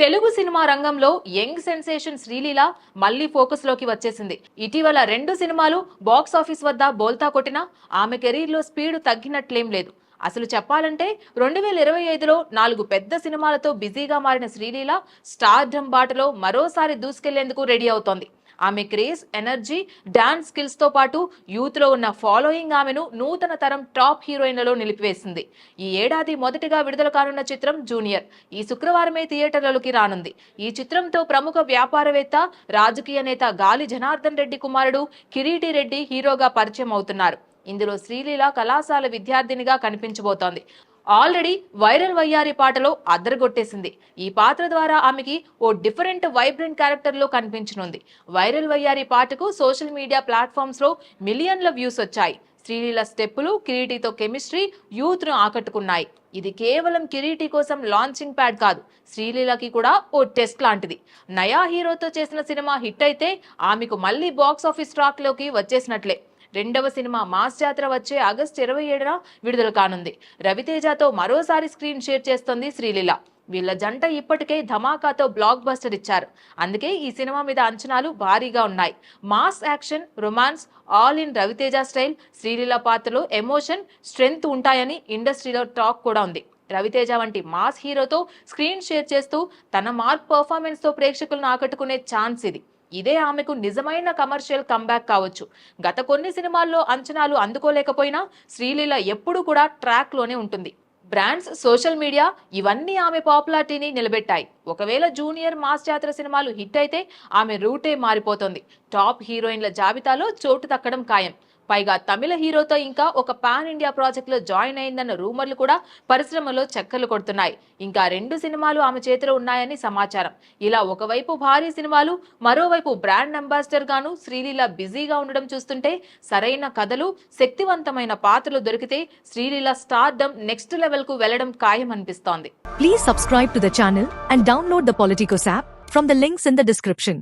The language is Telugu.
తెలుగు సినిమా రంగంలో యంగ్ సెన్సేషన్ శ్రీలీల మళ్ళీ ఫోకస్లోకి వచ్చేసింది. ఇటీవల రెండు సినిమాలు బాక్స్ ఆఫీస్ వద్ద బోల్తా కొట్టినా ఆమె కెరీర్లో స్పీడ్ తగ్గినట్లేం లేదు. అసలు చెప్పాలంటే రెండు వేల ఇరవై ఐదులో నాలుగు పెద్ద సినిమాలతో బిజీగా మారిన శ్రీలీల స్టార్ బాటలో మరోసారి దూసుకెళ్ళేందుకు రెడీ అవుతోంది. ఆమె క్రేజ్ ఎనర్జీ డాన్స్ స్కిల్స్తో పాటు యూత్లో ఉన్న ఫాలోయింగ్ ఆమెను నూతన తరం టాప్ హీరోయిన్లలో నిలిపివేసింది. ఈ ఏడాది మొదటిగా విడుదల కానున్న చిత్రం జూనియర్. ఈ శుక్రవారమే థియేటర్లలోకి రానుంది. ఈ చిత్రంతో ప్రముఖ వ్యాపారవేత్త రాజకీయ నేత గాలి జనార్దన్ రెడ్డి కుమారుడు కిరీటి రెడ్డి హీరోగా పరిచయం అవుతున్నారు ఇందులో శ్రీలీల కళాశాల విద్యార్థినిగా కనిపించబోతోంది. ఆల్రెడీ వైరల్ వయ్యారి పాటలో అద్దరగొట్టేసింది. ఈ పాత్ర ద్వారా ఆమెకి ఓ డిఫరెంట్ వైబ్రెంట్ క్యారెక్టర్లో కనిపించనుంది. వైరల్ వయ్యారి పాటకు సోషల్ మీడియా ప్లాట్ఫామ్స్లో మిలియన్ల వ్యూస్ వచ్చాయి. శ్రీలీల స్టెప్పులు కిరీటితో కెమిస్ట్రీ యూత్ను ఆకట్టుకున్నాయి. ఇది కేవలం కిరీటి కోసం లాంచింగ్ ప్యాడ్ కాదు శ్రీలీలకి కూడా ఓ టెస్ట్ లాంటిది. నయా హీరోతో చేసిన సినిమా హిట్ అయితే ఆమెకు మళ్ళీ బాక్స్ ఆఫీస్ ట్రాక్లోకి వచ్చేసినట్లే. రెండవ సినిమా మాస్ జాతర వచ్చే ఆగస్టు ఇరవై ఏడున విడుదల కానుంది. రవితేజతో మరోసారి స్క్రీన్ షేర్ చేస్తోంది శ్రీలీల. వీళ్ళ జంట ఇప్పటికే ధమాకాతో బ్లాక్ బస్టర్ ఇచ్చారు. అందుకే ఈ సినిమా మీద అంచనాలు భారీగా ఉన్నాయి. Mass action romance all in Raviteja style Sreeleela పాత్రలో ఎమోషన్ స్ట్రెంగ్త్ ఉంటాయని ఇండస్ట్రీలో టాక్ కూడా ఉంది. రవితేజ వంటి మాస్ హీరోతో స్క్రీన్ షేర్ చేస్తూ తన మార్క్ పర్ఫార్మెన్స్తో ప్రేక్షకులను ఆకట్టుకునే ఛాన్స్ ఇది. ఇదే ఆమెకు నిజమైన కమర్షియల్ కంబ్యాక్ కావచ్చు. గత కొన్ని సినిమాల్లో అంచనాలు అందుకోలేకపోయినా శ్రీలీల ఎప్పుడూ కూడా ట్రాక్లోనే ఉంటుంది. బ్రాండ్స్ సోషల్ మీడియా ఇవన్నీ ఆమె పాపులారిటీని నిలబెట్టాయి. ఒకవేళ జూనియర్ మాస్ జాతర సినిమాలు హిట్ అయితే ఆమె రూటే మారిపోతుంది. టాప్ హీరోయిన్ల జాబితాలో చోటు దక్కడం ఖాయం. పైగా తమిళ హీరోతో ఇంకా ఒక పాన్ ఇండియా ప్రాజెక్ట్లో జాయిన్ అయిందన్న రూమర్లు కూడా పరిశ్రమలో చక్కర్లు కొడుతున్నాయి. ఇంకా రెండు సినిమాలు ఆమె చేతిలో ఉన్నాయని సమాచారం. ఇలా ఒకవైపు భారీ సినిమాలు మరోవైపు బ్రాండ్ అంబాసిడర్ గాను శ్రీలీల బిజీగా ఉండడం చూస్తుంటే సరైన కథలు శక్తివంతమైన పాత్రలు దొరికితే శ్రీలీల స్టార్డమ్ నెక్స్ట్ లెవెల్కు వెళ్ళడం ఖాయం అనిపిస్తోంది please subscribe to the channel and download the Politicos app from the links in the description